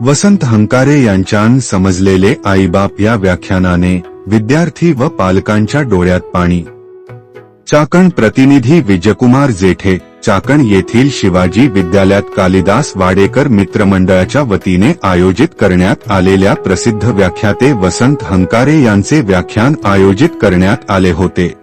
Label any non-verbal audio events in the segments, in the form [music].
वसंत हंकारे यांच्यान समजलेले आईबाप या व्याख्यानाने विद्यार्थी व पालकांच्या डोळ्यात पाणी. चाकण प्रतिनिधी विजयकुमार जेठे चाकण येथील शिवाजी विद्यालयात कालिदास वाडेकर मित्रमंडळाच्या वतीने आयोजित करण्यात आलेल्या प्रसिद्ध व्याख्याते वसंत हंकारे यांचे व्याख्यान आयोजित करण्यात आले होते.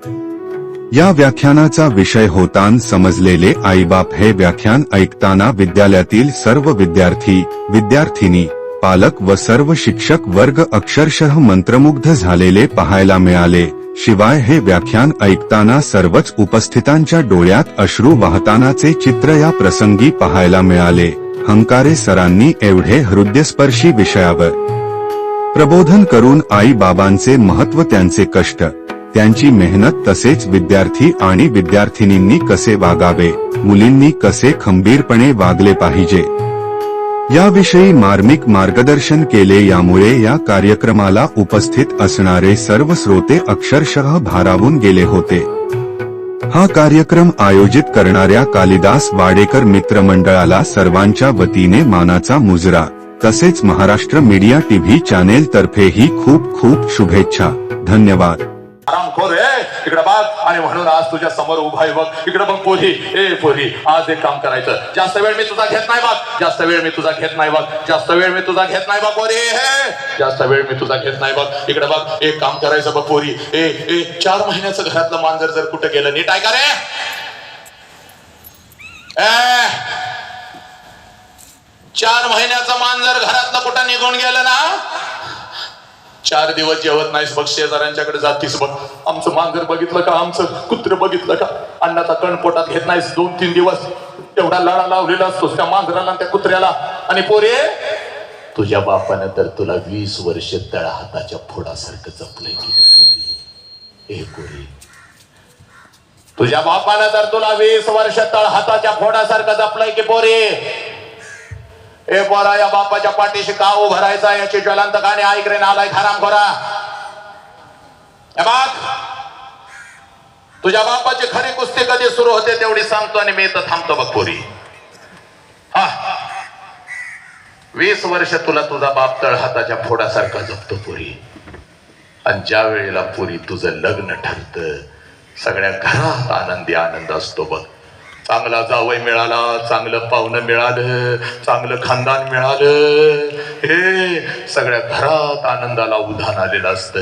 या व्याख्यानाचा विषय होतान समजलेले आईबाप हे व्याख्यान ऐकताना विद्यालयातील सर्व विद्यार्थी विद्यार्थिनी पालक व सर्व शिक्षक वर्ग अक्षरशः मंत्रमुग्ध झालेले पाहायला मिळाले. शिवाय हे व्याख्यान ऐकताना सर्वच उपस्थितांच्या डोळ्यात अश्रू वाहतानाचे चित्र या प्रसंगी पाहायला मिळाले. हंकारे सरांनी एवढे हृदयस्पर्शी विषयावर प्रबोधन करून आई बाबांचे महत्त्व त्यांचे कष्ट त्यांची मेहनत तसेच विद्यार्थी आणि विद्यार्थिनींनी कसे वागावे मुलींनी कसे खंबीरपणे वागले पाहिजे? याविषयी मार्मिक मार्गदर्शन केले यामुळे या कार्यक्रमाला उपस्थित असणारे सर्व श्रोते अक्षरशः भारावून गेले होते. हा कार्यक्रम आयोजित करणाऱ्या कालिदास वाडेकर मित्रमंडळाला सर्वांच्या वतीने मानाचा मुजरा. तसेच महाराष्ट्र मीडिया टीव्ही चॅनेल तर्फेही खूप खूप शुभेच्छा. धन्यवाद. आरामखोर आहे इकडे बघ. आणि म्हणून आज तुझ्या समोर उभा आहे बघ. इकडे बघ पोरी. ए पोरी आज एक काम करायचं. जास्त वेळ मी तुझा घेत नाही बघ. जास्त वेळ मी तुझा घेत नाही बघ. जास्त वेळ मी तुझा घेत नाही बघ पोरी. हे जास्त वेळ मी तुझा घेत नाही बघ. इकडे बघ. एक काम करायचं बघ पोरी. ए ए चार महिन्याचं घरातलं मांजर जर कुठं गेलं नीट आहे का रे. ए चार महिन्याचं मांजर घरातलं कुठं निघून गेलं ना? चार दिवस जेवत नाहीस बघ शेजाऱ्यांच्याकडे जातीस बघ. आमचं मांजर बघितलं का? आमचं कुत्र बघितलं का? अन्नाचा कण पोटात घेत नाहीस दोन तीन दिवस. एवढा लढा लावलेला असतोस त्या मांजराला त्या कुत्र्याला. आणि पोरे तुझ्या बापानं तर तुला वीस वर्ष तळ हाताच्या फोडासारखं जपलंय गेलं पोरी ए पोरी तुझ्या बापानं तर तुला वीस वर्ष तळ हाताच्या फोडासारखं जपलंय की पोरी. ए पोरा या बापाच्या पाठीशी का उभारायचा याची ज्वलंत गाणे ऐक रे नालाय खाराम खोरा. बाप तुझ्या बापाची खरी कुस्ती कधी सुरू होते तेवढी सांगतो आणि मी तर थांबतो बघ पोरी. हा. वीस वर्ष तुला तुझा बाप तळ हाताच्या फोडासारखा जपतो पुरी. आणि ज्या वेळेला पुरी तुझं लग्न ठरत सगळ्या घरात आनंदी आनंद असतो बघ. चांगला जावई मिळाला चांगलं पाहुणं मिळालं चांगलं खानदान मिळालं. हे सगळ्या घरात आनंदाला उधाण आलेलं असतं.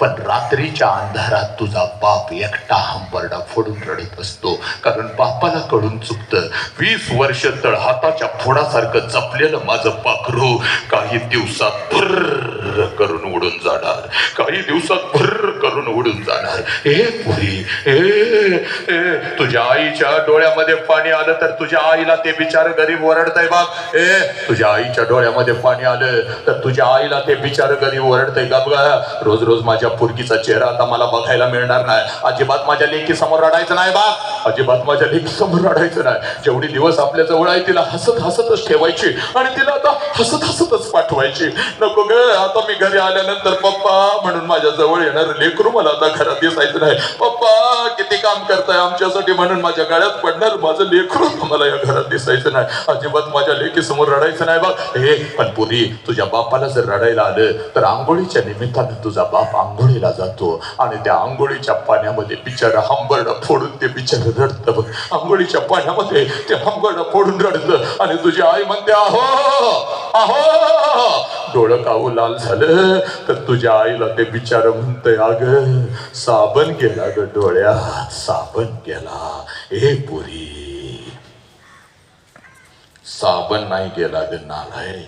पण रात्रीच्या अंधारात तुझा बाप एकटा हंबरडा फोडून रडत असतो. कारण बापाला कडून चुकतं. वीस वर्ष तळ हाताच्या फोडासारखं जपलेलं माझं पाखरू काही दिवसात भर्र करून उडून जाणार. काही दिवसात भर्र करून उडून जाणार. ए पुरी ए तुझ्या आईच्या डोळ्यामध्ये पाणी आलं तर तुझ्या आईला ते बिचार गरीब ओरडतय बघ ए तुझ्या आईच्या डोळ्यामध्ये पाणी आलं तर तुझ्या आईला ते बिचार गरीब ओरडतय का बघा रोज रोज माझ्या पुरकीचा चेहरा आता मला बघायला मिळणार नाही. अजिबात माझ्या लेकी समोर रडायचं नाही बा अजिबात माझ्या लेकी समोर रडायचं नाही. जेवढी दिवस आपल्या जवळ आहे तिला हसत हसतच ठेवायची आणि तिला आता हसत हसतच पाठवायची. नको ग आता मी घरी आल्यानंतर पप्पा म्हणून माझ्या जवळ येणार लेकरू मला आता घरात दिसायचं नाही. पप्पा किती काम करताय आमच्यासाठी म्हणून माझ्या गळ्यात पडणार. माझं लेकरू मला या घरात दिसायचं नाही. अजिबात माझ्या लेकी समोर रडायचं नाही बघ. हे पण पुरी तुझ्या बापाला जर रडायला आलं तर आंघोळीच्या निमित्तानं तुझा बाप आंघोळीला जातो. आणि त्या आंघोळीच्या पाण्यामध्ये बिचारा हंबरडा फोडून ते बिचार रडतं बघ. आंघोळीच्या पाण्यामध्ये ते हंबरडा फोडून रडतं. आणि तुझी आई म्हणते आहो आहो डोळं काऊ लाल झालं? तर तुझ्या आईला ते बिचार म्हणतंय अग साबण गेला ग डोळ्यात साबण गेला ए पुरी. साबण नाही गेला ग नालाय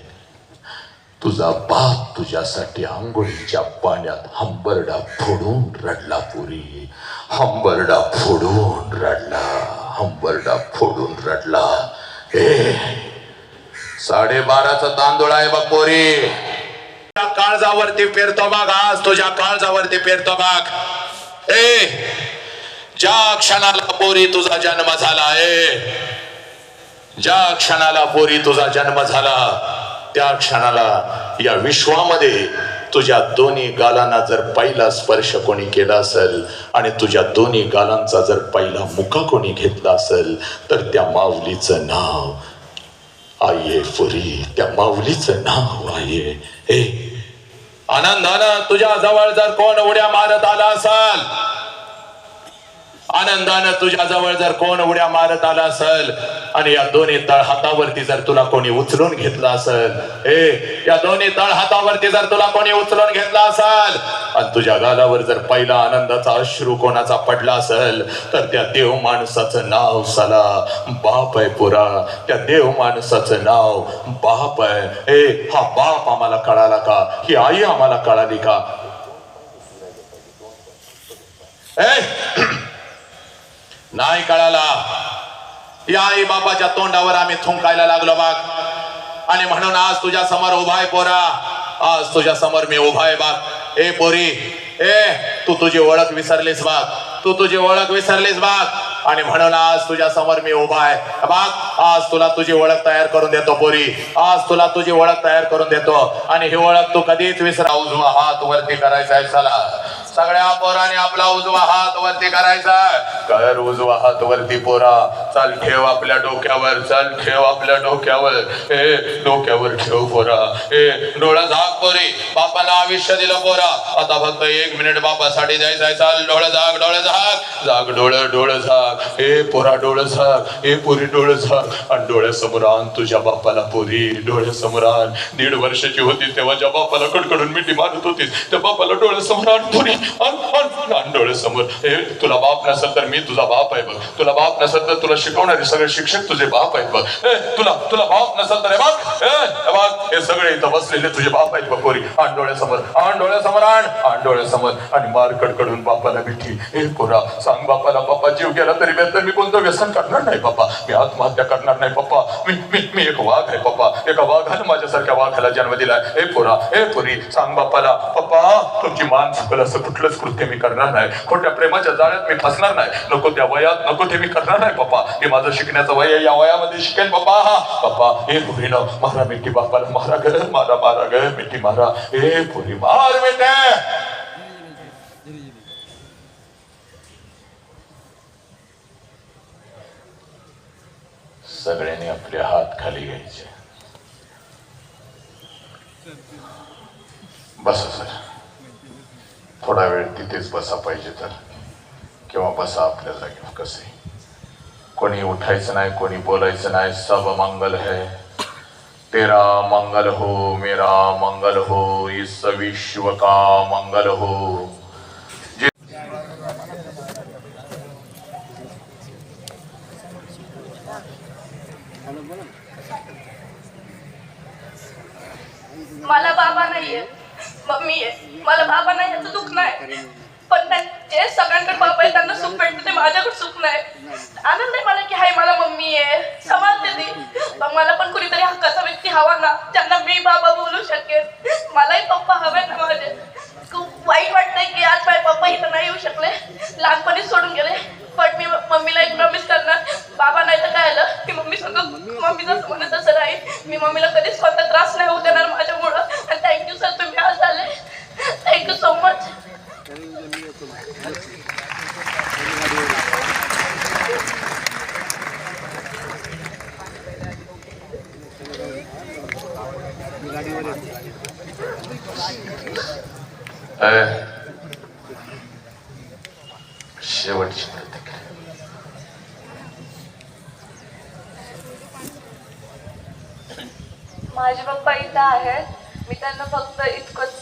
तुझा बाप तुझ्यासाठी आंघोळीच्या पाण्यात हंबरडा फोडून रडला पुरी. हंबरडा फोडून रडला हंबरडा फोडून रडला. ए साडेबाराचा तांदूळ आहे बघ पोरी. काळजावरती पेरतो बाग आज तुझ्या काळजावरती पेरतो बाग. ए ज्या क्षणाला पोरी तुझा जन्म झाला आहे ज्या क्षणाला पोरी तुझा जन्म झाला त्या क्षणाला या विश्वामध्ये तुझ्या दोन्ही गालांना जर पहिला स्पर्श कोणी केला असेल आणि तुझ्या दोन्ही गालांचा जर पहिला मुका कोणी घेतला असेल तर त्या माऊलीचं नाव आहे पुरी त्या माऊलीचं नाव आहे हे आनंदानं तुझ्या जवळ जर कोण उड्या मारत आला असाल आनंदानं तुझ्या जवळ जर कोण उड्या मारत आला असेल आणि या दोन्ही तळ हातावरती जर तुला कोणी उचलून घेतला असेल ए या दोन्ही तळ हातावरती जर तुला कोणी उचलून घेतला असेल आणि तुझ्या गालावर जर पहिला आनंदाचा अश्रू कोणाचा पडला असेल तर त्या देव माणसाचं नाव साला बाप आहे पुरा. त्या देव माणसाचं नाव बाप आहे. ए हा बाप आम्हाला कळाला का? ही आई आम्हाला कळाली का? ए [clears throat] नाही कळाला. या आई बाबाच्या तोंडावर आम्ही थुंकायला लागलो बाग. आणि म्हणून आज तुझ्या समोर उभा आहे पोरा. आज तुझ्या समोर मी उभा आहे बाग. ए पोरी ए तू तुझी ओळख विसरलीस बाग. तू तुझी ओळख विसरलीस बाग. आणि म्हणून आज तुझ्या समोर मी उभा आहे. बाग आज तुला तुझी ओळख तयार करून देतो पोरी. आज तुला तुझी ओळख तयार करून देतो. आणि ही ओळख तू कधीच विसरा उजवा हात वरती करायचा आहे चला. सगळ्या पोराने आपला उजवा हात वरती करायचा. कर उजवा हात वरती पोरा? चाल ठेव आपल्या डोक्यावर चाल ठेव आपल्या डोक्यावर. हे डोक्यावर ठेव पोरा. हे डोळा झाक पोरी. बापाला आयुष्य दिलं पोरा. आता फक्त एक मिनिट बापासाठी द्यायचा चाल डोळं झाक डोळ झाक. जाग डोळं डोळं झाक. हे पोरा डोळं झाक. हे पोरी डोळं झाक. आणि डोळ्यासमोर आण तुझ्या बापाला पोरी. डोळ्यासमोर आण. दीड वर्षाची होती तेव्हा ज्या बापाला कडकडून मिठी मारत होती त्या बापाला डोळ्यासमोर आण पोरी. अन आण आण डोळ्यासमोर हे तुला बाप नसेल तर मी तुझा बाप आहे बघ. तुला बाप नसेल तर तुला शिकवणारे सगळे शिक्षक तुझे बाप आहेत बघ. तुला तुला बाप नसेल तर बाप हे सगळे इथं बसलेले तुझे बाप आहेत बघ पोरी. आण डोळ्यासमोर आण डोळ्यासमोर आण. आण डोळ्यासमोर आणि मार कडकडून बापाला मिठी. हे पोरा सांग बापाला बापा जीव गेला तरी मी तर मी कोणतं व्यसन करणार नाही बापा. मी आत्महत्या करणार नाही पप्पा मी मी मी एक वाघ आहे पप्पा एका वाघाला माझ्यासारख्या वाघाला जन्म दिलाय. हे पोरा हे पोरी सांग बापाला पप्पा तुमची मान चुकल असं कुठलंच कृत्य मी करणार नाही. खोट्या प्रेमाच्या जाळ्यात मी फसणार नाही. नको त्या वयात नको ते मी करणार नाही पप्पा हे माझं शिकण्याचं वय आहे या वयामध्ये शिकेन पप्पा हा पप्पा हे पुरी मारा मिठी बापाला मारा ग मारा मारा ग मिठी मारा. हे पुरी मार बेटे. सगळ्यांनी आपले हात खाली घ्यायचे. बस सर. थोडा वेळ तिथेच बसा पाहिजे तर. किंवा बसा आपल्या जागी कसे? कोणी उठायचं नाही कोणी बोलायचं नाही सब मंगल है. तेरा मंगल हो मेरा मंगल हो इस विश्व का मंगल हो. मला बाबा नाहीये मम्मी आहे. मला बाबा नाही याचं दुःख नाही. पण जे सगळ्यांकडे बाबा आहे त्यांना सुख भेटते ते माझ्याकडे सुख नाही. आनंद आहे मला की हाय मला मम्मी आहे. समाजते ती. मला पण कुणीतरी हक्काचा व्यक्ती हवा ना त्यांना मी बाबा बोलू शकेल मलाही पप्पा हवे ना माझे. खूप वाईट वाटतंय की आज माझे पप्पा इथं नाही येऊ शकले. लहानपणीच सोडून गेले. पण मी मम्मीला एक प्रॉमिस करणार. बाबा नाही तर काय आलं? की मम्मी सगळं मम्मी जसं म्हणत तसं राहील. मी मम्मीला कधीच कोणता त्रास नाही होऊ देणार माझ्यामुळं आणि थँक्यू सर तुम्ही आज आले थँक्यू सो मच शेवटची प्रतिक्रिया. माझे पप्पा इथं आहेत मी त्यांना फक्त इतकंच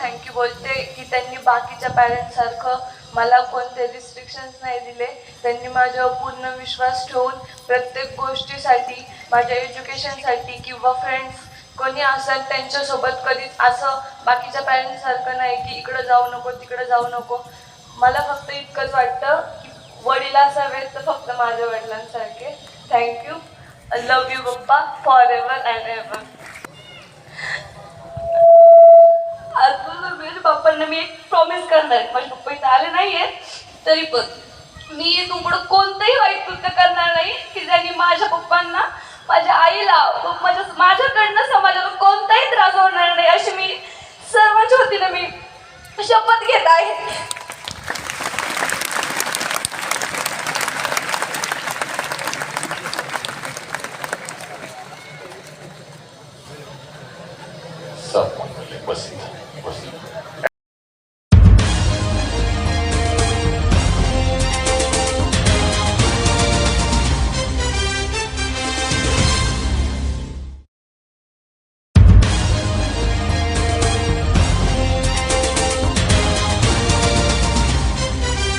थँक्यू बोलते की त्यांनी बाकीच्या पॅरेंट्ससारखं मला कोणते रिस्ट्रिक्शन्स नाही दिले. त्यांनी माझ्यावर पूर्ण विश्वास ठेवून प्रत्येक गोष्टीसाठी माझ्या एज्युकेशनसाठी किंवा फ्रेंड्स कोणी असेल त्यांच्यासोबत कधीच असं बाकीच्या पॅरेंट्ससारखं नाही की इकडं जाऊ नको तिकडं जाऊ नको. मला फक्त इतकंच वाटतं की वडील असावेत तर फक्त माझ्या वडिलांसारखे. Thank you love you papa for ever and ever अजून माझ्या पप्पांना मी एक प्रॉमिस करणार आहे. माझे पप्पा इथं आले नाहीये. तरी पण मी तुमकडं कोणतंही वाईट कृत्य करणार नाही. की ज्यांनी माझ्या पप्पांना माझ्या आईला माझ्या माझ्याकडनं समाजाला कोणताही त्रास होणार नाही अशी मी सर्वांच्या वतीनं मी शपथ घेत आहे.